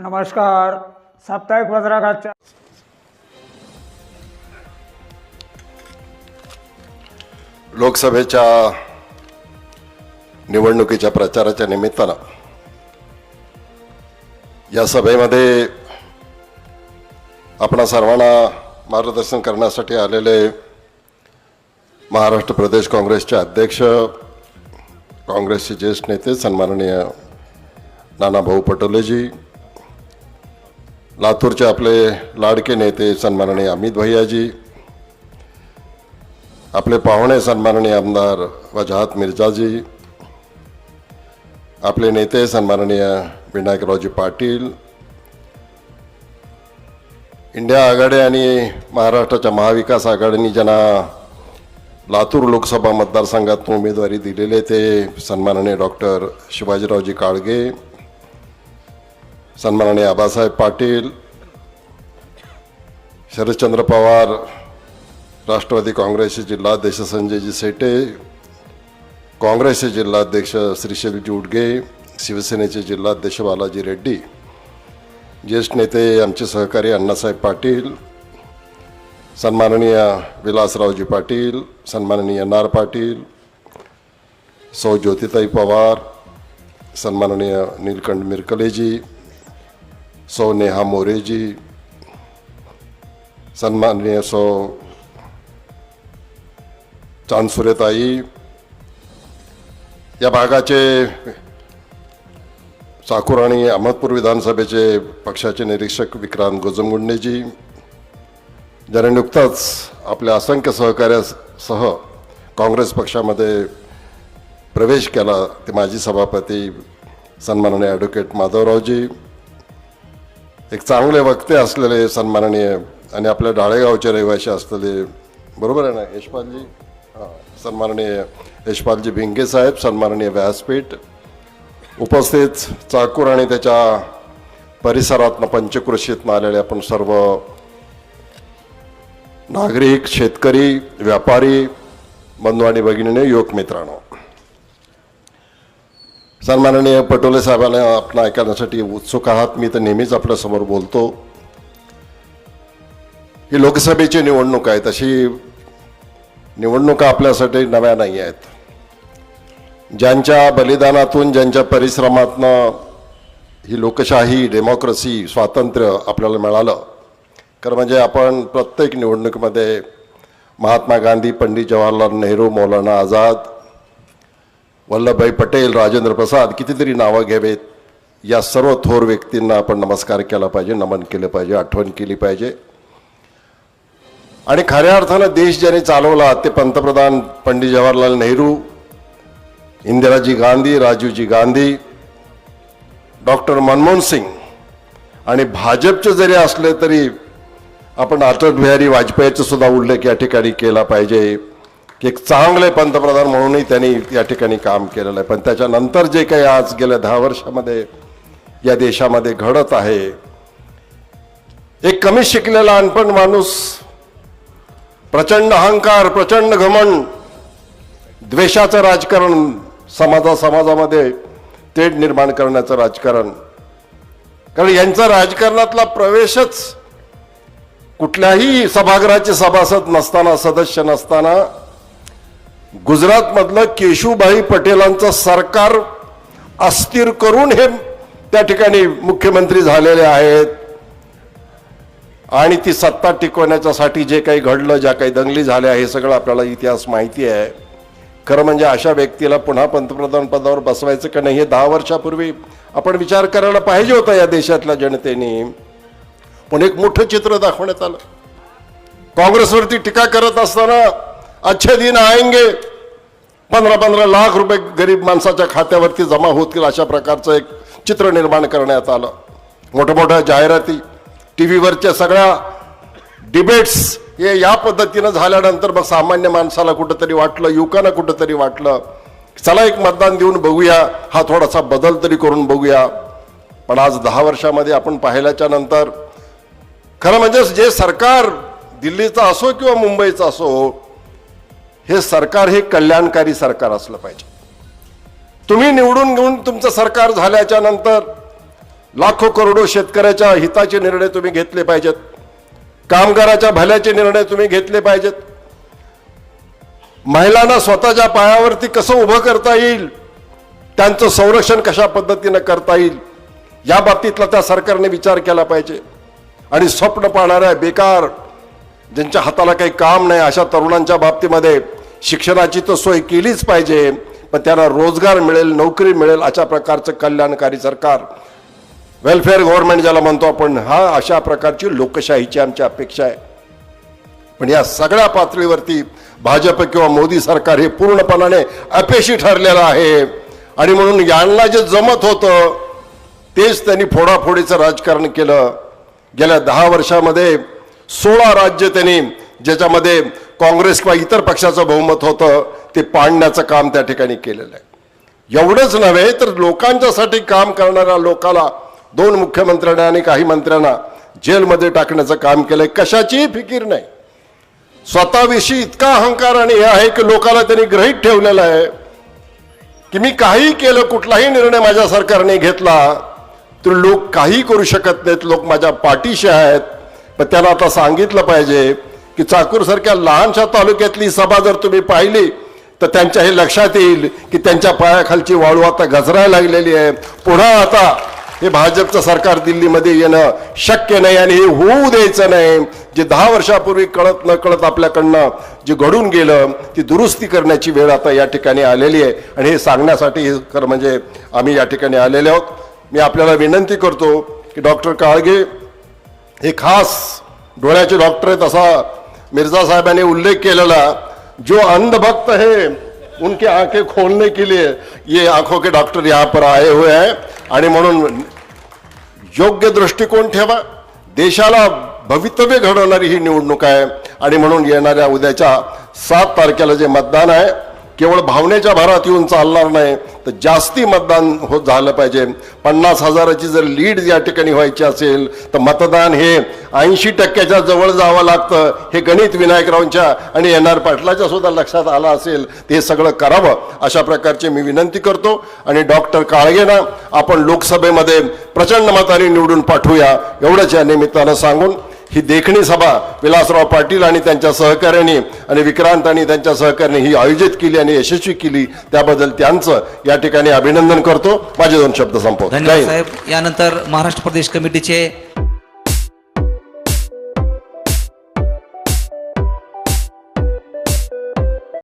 नमस्कार साप्ताहिक पत्रकाच्या लोकसभेच्या निवडणुकीच्या प्रचाराच्या निमित्तानं या सभेमध्ये आपणा सर्वांना मार्गदर्शन करण्यासाठी आलेले महाराष्ट्र प्रदेश काँग्रेसचे अध्यक्ष काँग्रेसचे ज्येष्ठ नेते सन्माननीय नानाभाऊ पटोलेजी लातूरचे आपले लाडके नेते सन्माननीय अमित भैयाजी आपले पाहुणे सन्माननीय आमदार वजाहत मिर्जाजी आपले नेते सन्माननीय विनायकरावजी पाटील इंडिया आघाडी आणि महाराष्ट्राच्या महाविकास आघाडीने ज्यांना लातूर लोकसभा मतदारसंघातून उमेदवारी दिलेले ते सन्माननीय डॉक्टर शिवाजीरावजी काळगे सन्माननीय आबासाहेब पाटील शरदचंद्र पवार राष्ट्रवादी काँग्रेसचे जिल्हाध्यक्ष संजयजी सेटे काँग्रेसचे जिल्हाध्यक्ष श्रीशैलजी उडगे शिवसेनेचे जिल्हाध्यक्ष बालाजी रेड्डी ज्येष्ठ नेते आमचे सहकारी अण्णासाहेब पाटील सन्माननीय विलासरावजी पाटील सन्माननीय नार पाटील सौ ज्योतिताई पवार सन्माननीय नीलकंठ मिरकलेजी सौ नेहा मोरेजी सन्माननीय सो चांदसुरेताई या भागाचे चाकूर आणि अहमदपूर विधानसभेचे पक्षाचे निरीक्षक विक्रांत गोजमगुंडेजी ज्याने नुकताच आपल्या असंख्य सहकार्यासह काँग्रेस पक्षामध्ये प्रवेश केला ते माजी सभापती सन्माननीय ॲडव्होकेट माधवरावजी. एक चांगले वक्ते असलेले सन्माननीय आणि आपल्या डाळेगावचे रहिवाशी असलेले बरोबर आहे ना यशपालजी? हां सन्माननीय यशपालजी भिंगे साहेब सन्माननीय व्यासपीठ. उपस्थित चाकूर आणि त्याच्या परिसरातनं पंचकृषीतनं आलेले आपण सर्व नागरिक शेतकरी व्यापारी बंधू आणि भगिनीने युवक मित्रांनो. सन्माननीय पटोले साहेबांना आपण ऐकण्यासाठी उत्सुक आहात. मी तर नेहमीच आपल्यासमोर बोलतो. ही लोकसभेची निवडणूक आहे तशी निवडणुका आपल्यासाठी नव्या नाही आहेत. ज्यांच्या बलिदानातून ज्यांच्या परिश्रमातनं ही लोकशाही डेमोक्रेसी स्वातंत्र्य आपल्याला मिळालं. खरं म्हणजे आपण प्रत्येक निवडणुकीमध्ये महात्मा गांधी पंडित जवाहरलाल नेहरू मौलाना आझाद वल्लभभाई पटेल राजेंद्र प्रसाद कितीतरी नावं घ्यावेत या सर्व थोर व्यक्तींना आपण नमस्कार केला पाहिजे नमन केलं पाहिजे आठवण केली पाहिजे. आणि खऱ्या अर्थानं देश ज्याने चालवला ते पंतप्रधान पंडित जवाहरलाल नेहरू इंदिराजी गांधी राजीवजी गांधी डॉक्टर मनमोहन सिंग आणि भाजपचे जरी असले तरी आपण अटल बिहारी वाजपेयीचा सुद्धा उल्लेख या ठिकाणी केला पाहिजे की एक चांगले पंतप्रधान म्हणूनही त्यांनी या ठिकाणी काम केलेलं आहे. पण त्याच्यानंतर जे काही आज गेल्या दहा वर्षामध्ये या देशामध्ये घडत आहे एक कमी शिकलेला अनपण माणूस प्रचंड अहंकार प्रचंड घमंड द्वेषाचं राजकारण समाजा समाजामध्ये तेढ निर्माण करण्याचं राजकारण. कारण यांचा राजकारणातला प्रवेशच कुठल्याही सभागृहाचे सभासद नसताना सदस्य नसताना गुजरातमधलं केशुभाई पटेलांचं सरकार अस्थिर करून हे त्या ठिकाणी मुख्यमंत्री झालेले आहेत. आणि ती सत्ता टिकवण्याच्यासाठी जे काही घडलं ज्या काही दंगली झाल्या हे सगळं आपल्याला इतिहास माहिती आहे. खरं म्हणजे अशा व्यक्तीला पुन्हा पंतप्रधान पदावर बसवायचं का नाही हे दहा वर्षापूर्वी आपण विचार करायला पाहिजे होता या देशातल्या जनतेने. पण एक मोठं चित्र दाखवण्यात आलं. काँग्रेसवरती टीका करत असताना अच्छे दिन आएंगे पंधरा पंधरा लाख रुपये गरीब माणसाच्या खात्यावरती जमा होतील अशा प्रकारचं एक चित्र निर्माण करण्यात आलं. मोठ्या मोठ्या जाहिराती टी व्हीवरच्या सगळ्या डिबेट्स हे या पद्धतीनं झाल्यानंतर मग सामान्य माणसाला कुठंतरी वाटलं युवकांना कुठंतरी वाटलं चला एक मतदान देऊन बघूया हा थोडासा बदल तरी करून बघूया. पण आज दहा वर्षामध्ये आपण पाहिल्याच्या नंतर खरं म्हणजे जे सरकार दिल्लीचं असो किंवा मुंबईचं असो हे सरकार हे कल्याणकारी सरकार असलं पाहिजे. तुम्ही निवडून घेऊन तुमचं सरकार झाल्याच्यानंतर लाखो करोडो शेतकऱ्याच्या हिताचे निर्णय तुम्ही घेतले पाहिजेत. कामगाराच्या भल्याचे निर्णय तुम्ही घेतले पाहिजेत. महिलांना स्वतःच्या पायावरती कसं उभं करता येईल त्यांचं संरक्षण कशा पद्धतीनं करता येईल या बाबतीतला त्या सरकारने विचार केला पाहिजे. आणि स्वप्न पाहणाऱ्या बेकार ज्यांच्या हाताला काही काम नाही अशा तरुणांच्या बाबतीमध्ये शिक्षणाची तर सोय केलीच पाहिजे पण त्यांना रोजगार मिळेल नोकरी मिळेल अशा प्रकारचं कल्याणकारी सरकार वेलफेअर गव्हर्नमेंट ज्याला म्हणतो आपण हा अशा प्रकारची लोकशाहीची आमची अपेक्षा आहे. पण या सगळ्या पातळीवरती भाजप किंवा मोदी सरकार हे पूर्णपणाने अपयशी ठरलेलं आहे. आणि म्हणून यांना जे जमत होतं तेच त्यांनी फोडाफोडीचं राजकारण केलं. गेल्या दहा वर्षामध्ये सोळा राज्य त्यांनी ज्याच्यामध्ये काँग्रेस किंवा इतर पक्षाचं बहुमत होतं ते पाडण्याचं काम त्या ठिकाणी केलेलं आहे. एवढंच नव्हे तर लोकांच्यासाठी काम करणाऱ्या लोकाला दोन मुख्यमंत्र्यांना आणि काही मंत्र्यांना जेलमध्ये टाकण्याचं काम केलंय. कशाचीही फिकीर नाही. स्वतःविषयी इतका अहंकार आणि हे आहे की लोकांना त्यांनी ग्रहित ठेवलेलं आहे की मी काही केलं कुठलाही निर्णय माझ्या सरकारने घेतला तर लोक काही करू शकत नाहीत. लोक माझ्या पाठीशी आहेत. पण त्यांना आता सांगितलं पाहिजे की चाकूरसारख्या लहानशा तालुक्यातली सभा जर तुम्ही पाहिली तर त्यांच्या हे लक्षात येईल की त्यांच्या पायाखालची वाळू आता गजरायला लागलेली आहे. पुन्हा आता हे भाजपचं सरकार दिल्लीमध्ये येणं शक्य नाही आणि हे होऊ द्यायचं नाही. जे दहा वर्षापूर्वी कळत न कळत आपल्याकडनं जे घडून गेलं ती दुरुस्ती करण्याची वेळ आता या ठिकाणी आलेली आहे. आणि हे सांगण्यासाठी हे खरं म्हणजे आम्ही या ठिकाणी आलेले आहोत. मी आपल्याला विनंती करतो की डॉक्टर काळगे हे खास डोळ्याचे डॉक्टर आहेत असा मिर्झा साहेबांनी उल्लेख केलेला. जो अंधभक्त है उनके आंखें खोलने के लिए ये आंखों के डॉक्टर यहाँ पर आए हुए हैं. आणि म्हणून योग्य दृष्टिकोन ठेवा. देशाला भवितव्य घडवणारी ही निवडणूक आहे. आणि म्हणून येणाऱ्या उद्याच्या सात तारखेला जे मतदान आहे केवळ भावनेच्या भारात येऊन चालणार नाही तर जास्ती मतदान होत झालं पाहिजे. पन्नास हजाराची जर लीड या ठिकाणी व्हायची असेल तर मतदान हे ऐंशी टक्क्याच्या जवळ जावं लागतं हे गणित विनायकरावांच्या आणि एन आर पाटलाच्या सुद्धा लक्षात आलं असेल ते हे सगळं करावं अशा प्रकारची मी विनंती करतो. आणि डॉक्टर काळगेना आपण लोकसभेमध्ये प्रचंड मताने निवडून पाठवूया एवढंच या निमित्तानं सांगून ही देखणी सभा विलासराव पाटील आणि त्यांच्या सहकार्याने आणि विक्रांत आणि त्यांच्या सहकार्याने ही आयोजित केली आणि यशस्वी केली त्याबद्दल त्यांचं या ठिकाणी अभिनंदन करतो. माझे दोन शब्द संपवतो. यानंतर महाराष्ट्र प्रदेश कमिटीचे